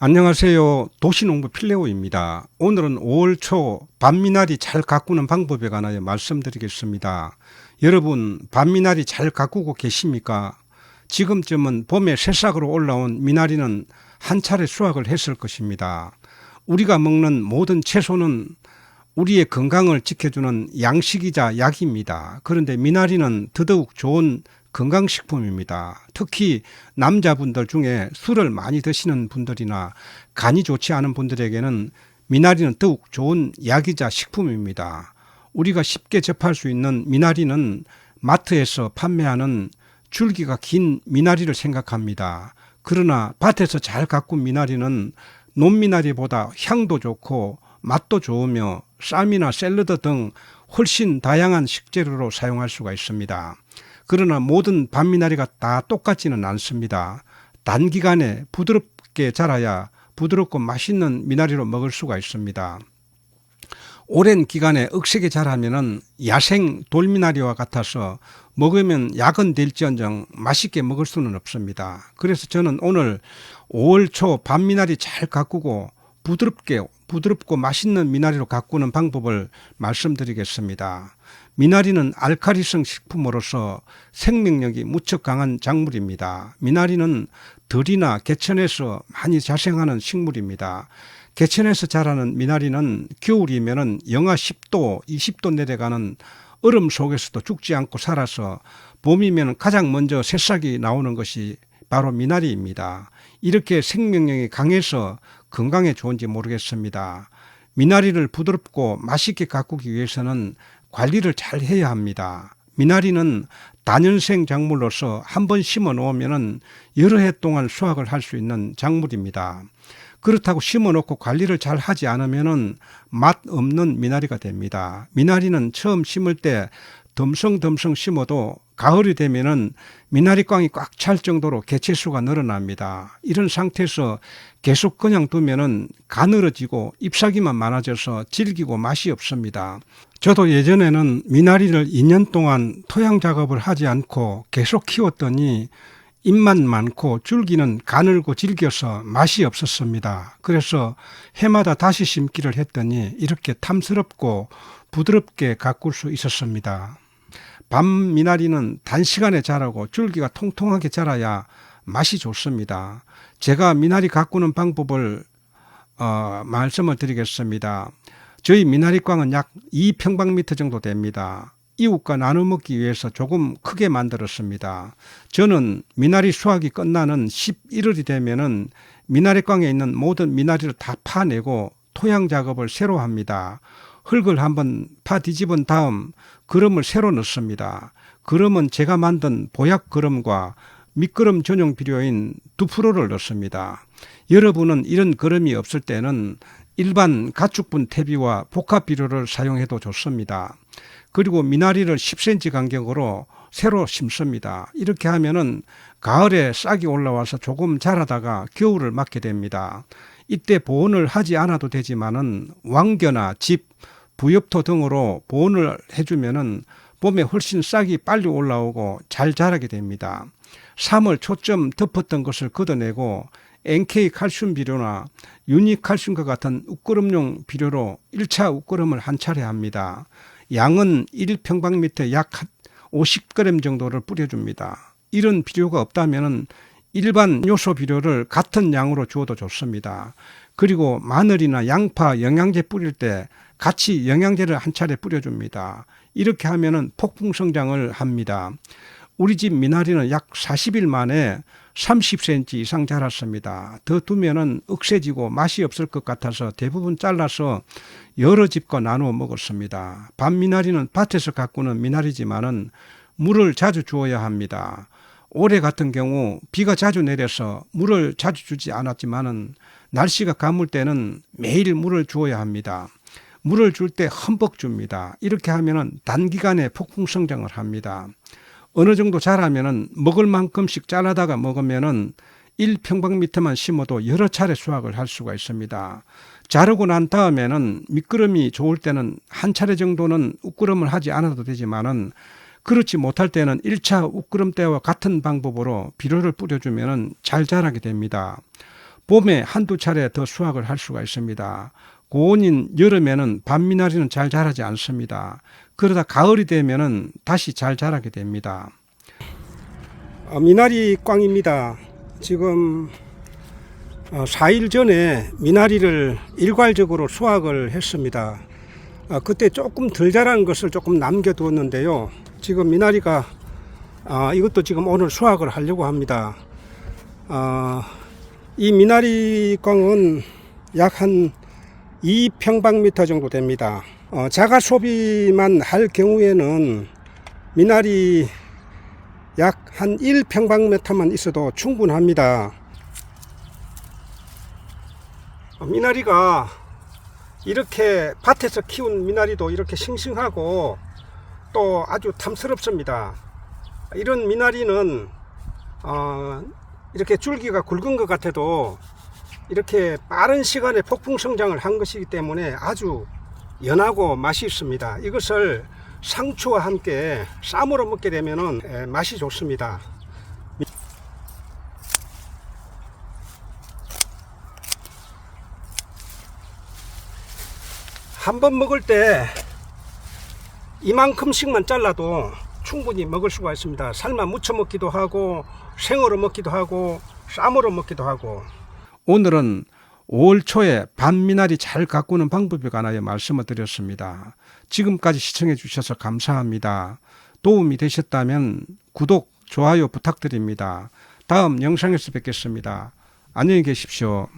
안녕하세요. 도시농부 필레오입니다. 오늘은 5월 초 밤미나리 잘 가꾸는 방법에 관하여 말씀드리겠습니다. 여러분, 밤미나리 잘 가꾸고 계십니까? 지금쯤은 봄에 새싹으로 올라온 미나리는 한 차례 수확을 했을 것입니다. 우리가 먹는 모든 채소는 우리의 건강을 지켜주는 양식이자 약입니다. 그런데 미나리는 더더욱 좋은 건강식품입니다. 특히 남자분들 중에 술을 많이 드시는 분들이나 간이 좋지 않은 분들에게는 미나리는 더욱 좋은 약이자 식품입니다. 우리가 쉽게 접할 수 있는 미나리는 마트에서 판매하는 줄기가 긴 미나리를 생각합니다. 그러나 밭에서 잘 가꾼 미나리는 논미나리보다 향도 좋고 맛도 좋으며 쌈이나 샐러드 등 훨씬 다양한 식재료로 사용할 수가 있습니다. 그러나 모든 밤미나리가 다 똑같지는 않습니다. 단기간에 부드럽게 자라야 부드럽고 맛있는 미나리로 먹을 수가 있습니다. 오랜 기간에 억세게 자라면은 야생 돌미나리와 같아서 먹으면 약은 될지언정 맛있게 먹을 수는 없습니다. 그래서 저는 오늘 5월 초 밤미나리 잘 가꾸고 부드럽게 부드럽고 맛있는 미나리로 가꾸는 방법을 말씀드리겠습니다. 미나리는 알카리성 식품으로서 생명력이 무척 강한 작물입니다. 미나리는 들이나 개천에서 많이 자생하는 식물입니다. 개천에서 자라는 미나리는 겨울이면은 영하 10도, 20도 내려가는 얼음 속에서도 죽지 않고 살아서 봄이면 가장 먼저 새싹이 나오는 것이 바로 미나리입니다. 이렇게 생명력이 강해서 건강에 좋은지 모르겠습니다. 미나리를 부드럽고 맛있게 가꾸기 위해서는 관리를 잘 해야 합니다. 미나리는 단연생 작물로서 한 번 심어 놓으면 여러 해 동안 수확을 할 수 있는 작물입니다. 그렇다고 심어 놓고 관리를 잘 하지 않으면 맛 없는 미나리가 됩니다. 미나리는 처음 심을 때 덤성덤성 심어도 가을이 되면은 미나리꽝이 꽉 찰 정도로 개체수가 늘어납니다. 이런 상태에서 계속 그냥 두면은 가늘어지고 잎사귀만 많아져서 질기고 맛이 없습니다. 저도 예전에는 미나리를 2년 동안 토양 작업을 하지 않고 계속 키웠더니 잎만 많고 줄기는 가늘고 질겨서 맛이 없었습니다. 그래서 해마다 다시 심기를 했더니 이렇게 탐스럽고 부드럽게 가꿀 수 있었습니다. 밤 미나리는 단시간에 자라고 줄기가 통통하게 자라야 맛이 좋습니다. 제가 미나리 가꾸는 방법을 어, 말씀을 드리겠습니다. 저희 미나리광은 약 2평방미터 정도 됩니다. 이웃과 나눠 먹기 위해서 조금 크게 만들었습니다. 저는 미나리 수확이 끝나는 11월이 되면은 미나리광에 있는 모든 미나리를 다 파내고 토양 작업을 새로 합니다. 흙을 한번 파 뒤집은 다음 그름을 새로 넣습니다. 그름은 제가 만든 보약 그름과 밑그름 전용 비료인 두프로를 넣습니다. 여러분은 이런 그름이 없을 때는 일반 가축분 퇴비와 복합 비료를 사용해도 좋습니다. 그리고 미나리를 10cm 간격으로 새로 심습니다. 이렇게 하면은 가을에 싹이 올라와서 조금 자라다가 겨울을 맞게 됩니다. 이때 보온을 하지 않아도 되지만은 왕겨나 집, 부엽토 등으로 보온을 해주면은 봄에 훨씬 싹이 빨리 올라오고 잘 자라게 됩니다. 3월 초점 덮었던 것을 걷어내고 NK 칼슘 비료나 유니 칼슘과 같은 우끄름용 비료로 1차 우끄름을 한 차례 합니다. 양은 1평방미터 약 50g 정도를 뿌려줍니다. 이런 비료가 없다면 일반 요소 비료를 같은 양으로 주어도 좋습니다. 그리고 마늘이나 양파 영양제 뿌릴 때 같이 영양제를 한 차례 뿌려줍니다. 이렇게 하면은 폭풍 성장을 합니다. 우리 집 미나리는 약 40일 만에 30cm 이상 자랐습니다. 더 두면은 억세지고 맛이 없을 것 같아서 대부분 잘라서 여러 집과 나누어 먹었습니다. 밤 미나리는 밭에서 가꾸는 미나리지만은 물을 자주 주어야 합니다. 올해 같은 경우 비가 자주 내려서 물을 자주 주지 않았지만은 날씨가 가물 때는 매일 물을 주어야 합니다. 물을 줄 때 흠뻑 줍니다. 이렇게 하면은 단기간에 폭풍 성장을 합니다. 어느 정도 자라면은 먹을 만큼씩 잘라다가 먹으면은 1평방미터만 심어도 여러 차례 수확을 할 수가 있습니다. 자르고 난 다음에는 미끄럼이 좋을 때는 한 차례 정도는 우끄럼을 하지 않아도 되지만은 그렇지 못할 때는 1차 우끄럼 때와 같은 방법으로 비료를 뿌려주면 잘 자라게 됩니다. 봄에 한두 차례 더 수확을 할 수가 있습니다. 고온인 여름에는 밤미나리는 잘 자라지 않습니다. 그러다 가을이 되면은 다시 잘 자라게 됩니다. 아, 미나리 꽝입니다. 지금 어, 4일 전에 미나리를 일괄적으로 수확을 했습니다. 아, 그때 조금 덜 자란 것을 조금 남겨두었는데요. 지금 미나리가 아, 이것도 지금 오늘 수확을 하려고 합니다. 아, 이 미나리 꽝은 약 한 2평방미터 정도 됩니다. 어, 자가 소비만 할 경우에는 미나리 약 한 1평방미터만 있어도 충분합니다. 어, 미나리가 이렇게 밭에서 키운 미나리도 이렇게 싱싱하고 또 아주 탐스럽습니다. 이런 미나리는 어, 이렇게 줄기가 굵은 것 같아도 이렇게 빠른 시간에 폭풍 성장을 한 것이기 때문에 아주 연하고 맛이 있습니다. 이것을 상추와 함께 쌈으로 먹게 되면 맛이 좋습니다. 한 번 먹을 때 이만큼씩만 잘라도 충분히 먹을 수가 있습니다. 삶아 무쳐 먹기도 하고 생으로 먹기도 하고 쌈으로 먹기도 하고 오늘은 5월 초에 반미나리 잘 가꾸는 방법에 관하여 말씀을 드렸습니다. 지금까지 시청해 주셔서 감사합니다. 도움이 되셨다면 구독, 좋아요 부탁드립니다. 다음 영상에서 뵙겠습니다. 안녕히 계십시오.